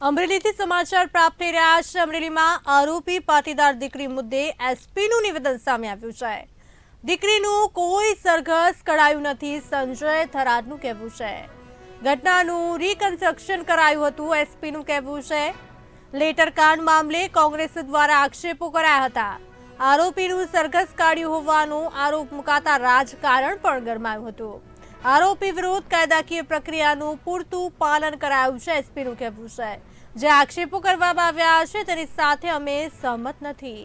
અમરેલીથી સમાચાર પ્રાપ્ત થઈ રહ્યા છે. અમરેલીમાં આરોપી પાટીદાર દીકરી મુદ્દે એસપીનું નિવેદન સામે આવ્યું છે. દીકરીનું કોઈ સરઘસ કરાયું નથી. સંજય થરાદનું કહેવું છે. ઘટનાનું રિકન્સ્ટ્રક્શન કરાયું હતું, એસપીનું કહેવું છે. લેટર કાંડ મામલે કોંગ્રેસ દ્વારા આક્ષેપો કરાયા હતા. આરોપીનું સરઘસ કાઢ્યું હોવાનો આરોપ મુકાતા રાજકારણ પણ ગરમાયું હતું. આરોપી વિરુદ્ધ કાયદાકીય પ્રક્રિયાનું પૂરતું પાલન કરાયું છે એસપીનું કહેવું છે. જે આક્ષેપો કરવામાં આવ્યા છે, તેની સાથે અમે સહમત નથી.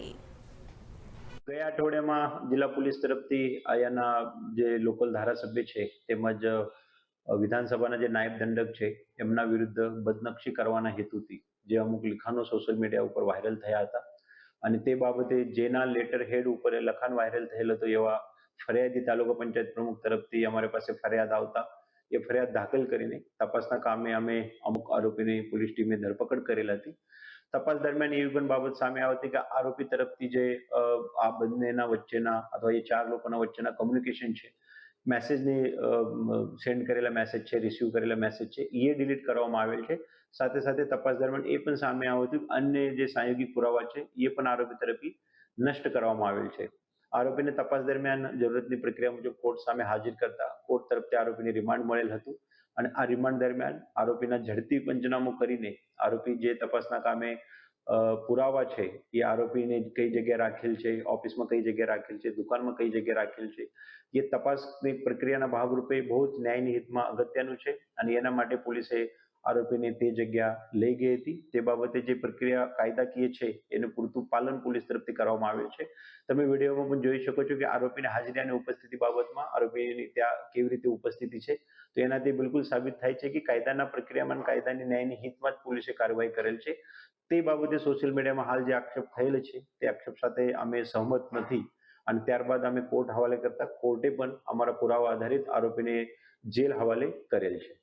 ગયા અઠવાડિયામાં જિલ્લા પોલીસ તરફથી અહીંયાના જે લોકલ ધારાસભ્ય છે, તેમજ વિધાનસભાના જે નાયબ દંડક છે, એમના વિરુદ્ધ બદનક્ષી કરવાના હેતુથી જે અમુક લિખાણો સોશિયલ મીડિયા ઉપર વાયરલ થયા હતા. અને તે બાબતે જેના લેટર હેડ ઉપર લખાણ વાયરલ થયેલ હતો એવા ફરિયાદી તાલુકા પંચાયત પ્રમુખ તરફથી અમારી પાસે ફરિયાદ આવતા, એ ફરિયાદ દાખલ કરીને તપાસના કામે અમે અમુક આરોપીની પોલીસ ટીમે ધરપકડ કરેલ હતી. તપાસ દરમિયાન એવી પણ બાબત સામે આવતી કે આરોપી તરફથી જે આ બંનેના વચ્ચેના અથવા એ ચાર લોકોના વચ્ચેના કોમ્યુનિકેશન છે, મેસેજની સેન્ડ કરેલા મેસેજ છે રિસીવ કરેલા મેસેજ છે, એ ડિલીટ કરવામાં આવેલ છે. સાથે સાથે તપાસ દરમિયાન એ પણ સામે આવ્યું હતું અન્ય જે સહયોગી પુરાવા છે, એ પણ આરોપી તરફથી નષ્ટ કરવામાં આવેલ છે. આરોપીને તપાસ દરમિયાન જરૂરતની પ્રક્રિયા મુજબ કોર્ટ સામે હાજર કરતા કોર્ટ તરફથી આરોપીને રિમાન્ડ મળેલ હતું અને આ રિમાન્ડ દરમિયાન આરોપીના ઝડપી પંચનામું કરીને આરોપી જે તપાસના કામે પુરાવા છે એ આરોપીને કઈ જગ્યાએ રાખેલ છે, ઓફિસમાં કઈ જગ્યાએ રાખેલ છે, દુકાનમાં કઈ જગ્યાએ રાખેલ છે, એ તપાસની પ્રક્રિયાના ભાગરૂપે બહુ જ ન્યાયની હિતમાં અગત્યનું છે અને એના માટે પોલીસે આરોપીને તે જગ્યા લઈ ગઈ હતી. તે બાબતે જે પ્રક્રિયા કાયદાકીય છે, એનું પૂરતું પાલન પોલીસ તરફથી કરવામાં આવ્યું છે. તમે વિડીયોમાં પણ જોઈ શકો છો કે આરોપીની હાજરી અને ઉપસ્થિતિ બાબતમાં આરોપીની ત્યાં કેવી રીતે ઉપસ્થિતિ છે. તો એનાથી બિલકુલ સાબિત થાય છે કે કાયદાના પ્રક્રિયામાં કાયદાની ન્યાયની હિતમાં જ પોલીસે કાર્યવાહી કરેલ છે. તે બાબતે સોશિયલ મીડિયામાં હાલ જે આક્ષેપ થયેલ છે, તે આક્ષેપ સાથે અમે સહમત નથી. અને ત્યારબાદ અમે કોર્ટ હવાલે કરતા કોર્ટે પણ અમારા પુરાવા આધારિત આરોપીને જેલ હવાલે કરેલ છે.